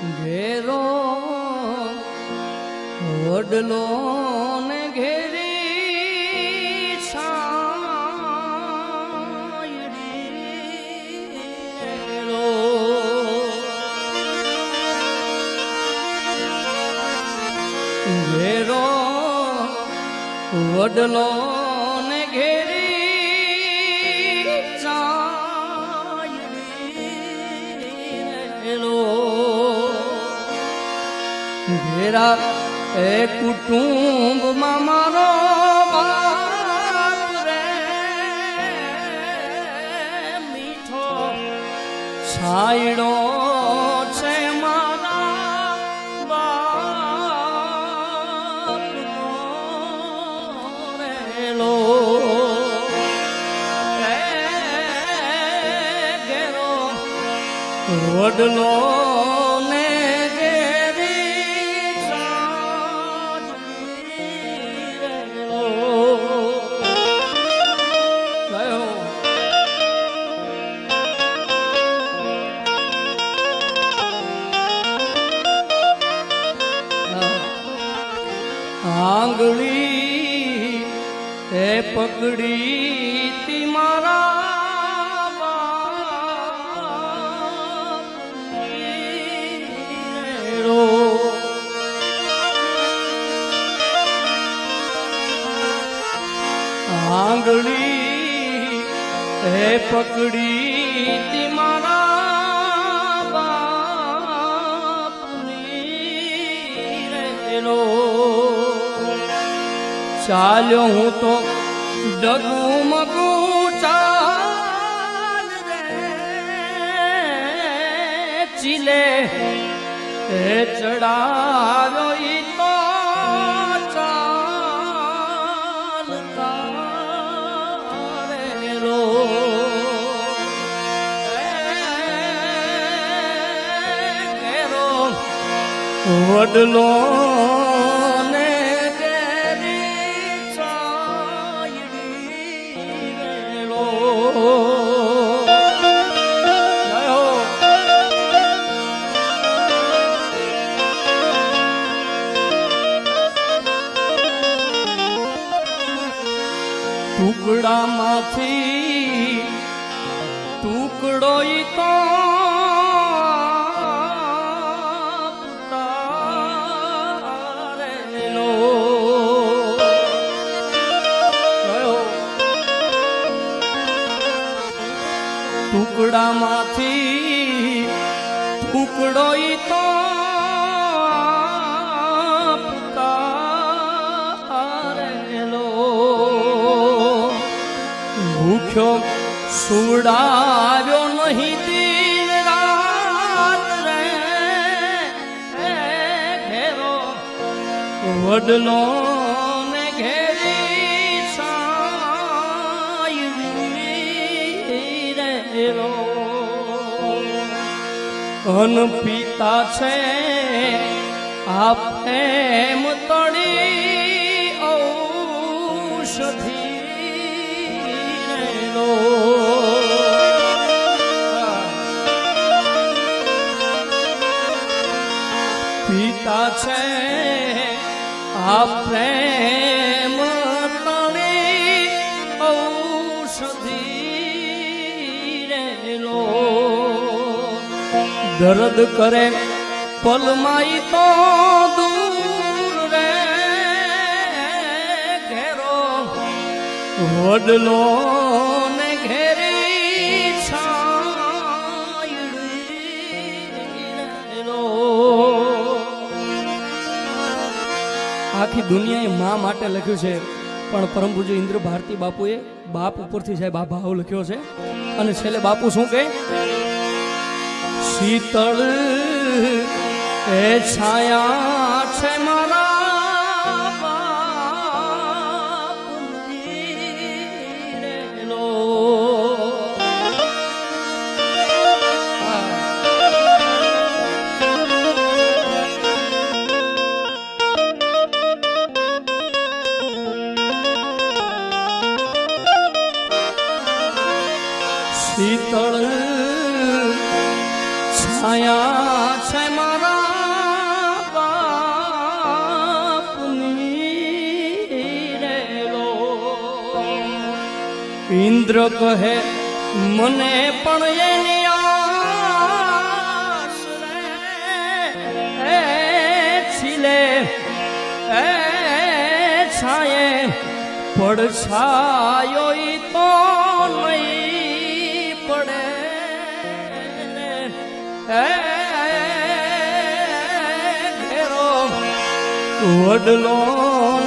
ઘેરો વડલો ને ઘેરી છાયડીનો. ઘેરો વડલો ઘેરા એ કુટુંબમાં મારો મીઠો છાયડો છે મારા બાપનો વડલો આંગળી એ પકડી તી મારા. આંગળી એ પકડી તી મારા બાપની રેલો. ચાલ્યો હું તો ડગુમગુ ચાલ રે ચીલે એ ચડાવ્યો ઈ તો. વડલો ટુકડામાંથી ટુકડો તો. ટુકડામાંથી ટુકડો તો ભૂખ્યો સુડાવ્યો નહીં દિન રાત રે. ઘેરો. વડલો ને ઘેરી સાયડી રેરો અન પિતા છે આ પ્રેમ તળી ઔષધિ. છે. આ પ્રેમ તળી ઔષધિ રેલો. દર્દ કરે પલમાઈ તો દૂર રે ઘેરો. વડલો આખી દુનિયાએ મા માટે લખ્યું છે. પણ પરમ પૂજ્ય ઇન્દ્ર ભારતી બાપુએ બાપ ઉપરથી સાહેબ આ ભાવ લખ્યો છે. અને છેલ્લે બાપુ શું કહે? શીતળ, એ છાયા છે મારા શીતળ છાયા છે મારા બાપની રેલો. ઇન્દ્ર કહે, મને પણ એની આસ રે છીલે, એ છાયે પડછાયો તો પડે વડલો